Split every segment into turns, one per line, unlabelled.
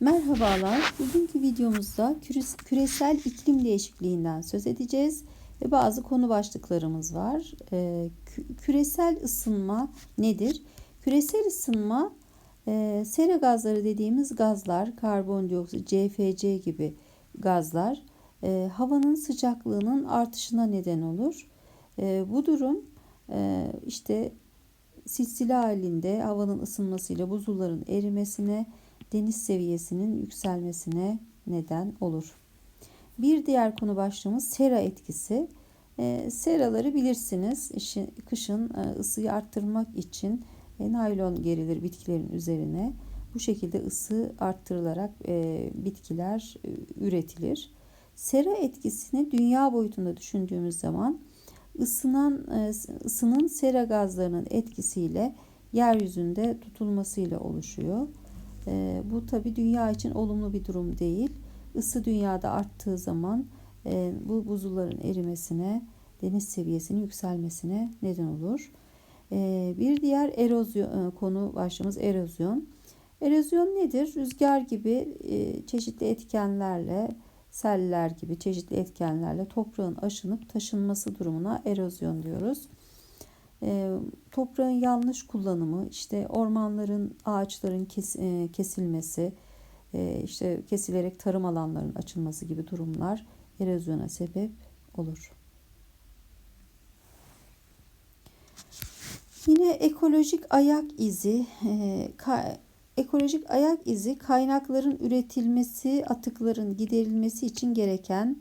Merhabalar. Bugünkü videomuzda küres- küresel iklim değişikliğinden söz edeceğiz ve bazı konu başlıklarımız var. Ee, kü- küresel ısınma nedir? Küresel ısınma e, sera gazları dediğimiz gazlar, karbondioksit, CFC gibi gazlar e, havanın sıcaklığının artışına neden olur. E, bu durum işte silsile halinde havanın ısınmasıyla buzulların erimesine, deniz seviyesinin yükselmesine neden olur. Bir diğer konu başlığımız sera etkisi. E, seraları bilirsiniz. İşin, kışın e, ısıyı arttırmak için e, naylon gerilir bitkilerin üzerine. Bu şekilde ısı arttırılarak e, bitkiler e, üretilir. Sera etkisini dünya boyutunda düşündüğümüz zaman ısınan e, ısının sera gazlarının etkisiyle yeryüzünde tutulmasıyla oluşuyor. E, bu tabi dünya için olumlu bir durum değil. Isı dünyada arttığı zaman e, bu buzulların erimesine, deniz seviyesinin yükselmesine neden olur. Bir diğer erozyon konu başlığımız erozyon. Erozyon nedir? Rüzgar gibi çeşitli etkenlerle seller gibi çeşitli etkenlerle toprağın aşınıp taşınması durumuna erozyon diyoruz. Toprağın yanlış kullanımı, işte ormanların, ağaçların kes, kesilmesi, işte kesilerek tarım alanlarının açılması gibi durumlar erozyona sebep olur. Yine ekolojik ayak izi, Ekolojik ayak izi kaynakların üretilmesi, atıkların giderilmesi için gereken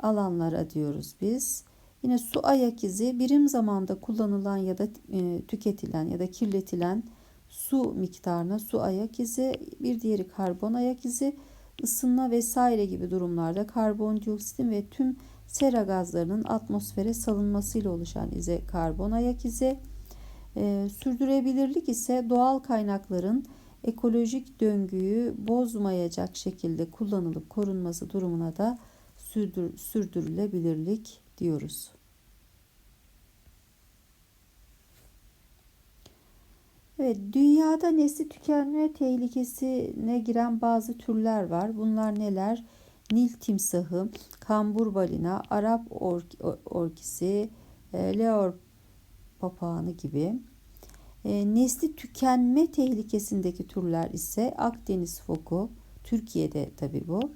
alanlara diyoruz biz. Yine su ayak izi birim zamanda kullanılan ya da e, tüketilen ya da kirletilen su miktarına su ayak izi, bir diğeri karbon ayak izi, ısınma vesaire gibi durumlarda karbondioksitin ve tüm sera gazlarının atmosfere salınmasıyla oluşan ize karbon ayak izi. E, sürdürülebilirlik ise doğal kaynakların ekolojik döngüyü bozmayacak şekilde kullanılıp korunması durumuna da sürdür, sürdürülebilirlik diyoruz. Evet, dünyada nesli tükenme tehlikesine giren bazı türler var. Bunlar neler? Nil timsahı, kambur balina, Arap ork orkisi, e, leor papağanı gibi. E, nesli tükenme tehlikesindeki türler ise Akdeniz foku, Türkiye'de tabi bu.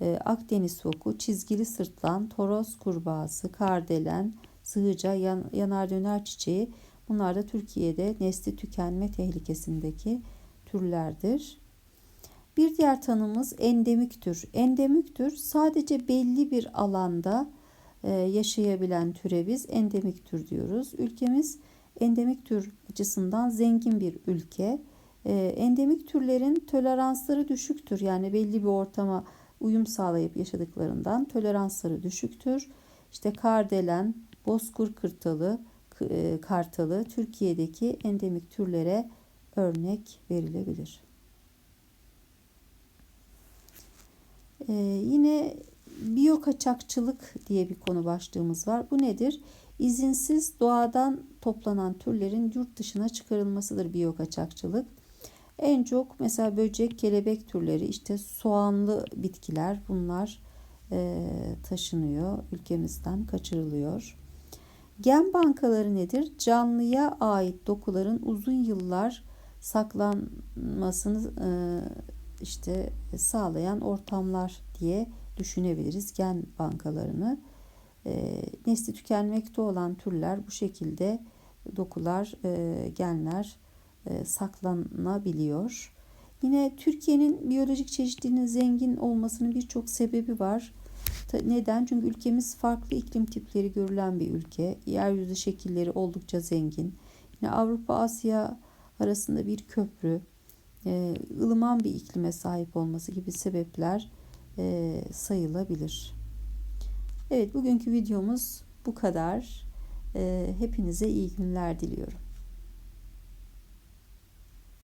E, Akdeniz foku, çizgili sırtlan, toros kurbağası, kardelen, sığıca, yan, yanar döner çiçeği bunlar da Türkiye'de nesli tükenme tehlikesindeki türlerdir. Bir diğer tanımız endemik tür. Endemik tür sadece belli bir alanda e, yaşayabilen türe biz endemik tür diyoruz. Ülkemiz endemik tür açısından zengin bir ülke. Ee, endemik türlerin toleransları düşüktür. Yani belli bir ortama uyum sağlayıp yaşadıklarından toleransları düşüktür. İşte kardelen, bozkur kırtalı, e, kartalı Türkiye'deki endemik türlere örnek verilebilir. Ee, yine biyokaçakçılık diye bir konu başlığımız var. Bu nedir? İzinsiz doğadan toplanan türlerin yurt dışına çıkarılmasıdır biyokaçakçılık. En çok mesela böcek, kelebek türleri, işte soğanlı bitkiler bunlar e, taşınıyor, ülkemizden kaçırılıyor. Gen bankaları nedir? Canlıya ait dokuların uzun yıllar saklanmasını e, işte sağlayan ortamlar diye düşünebiliriz gen bankalarını. E, nesli tükenmekte olan türler bu şekilde dokular, e, genler saklanabiliyor. Yine Türkiye'nin biyolojik çeşitliliğinin zengin olmasının birçok sebebi var. Neden? Çünkü ülkemiz farklı iklim tipleri görülen bir ülke. Yeryüzü şekilleri oldukça zengin. Yine Avrupa Asya arasında bir köprü, e, ılıman bir iklime sahip olması gibi sebepler e, sayılabilir. Evet bugünkü videomuz bu kadar. Hepinize iyi günler diliyorum.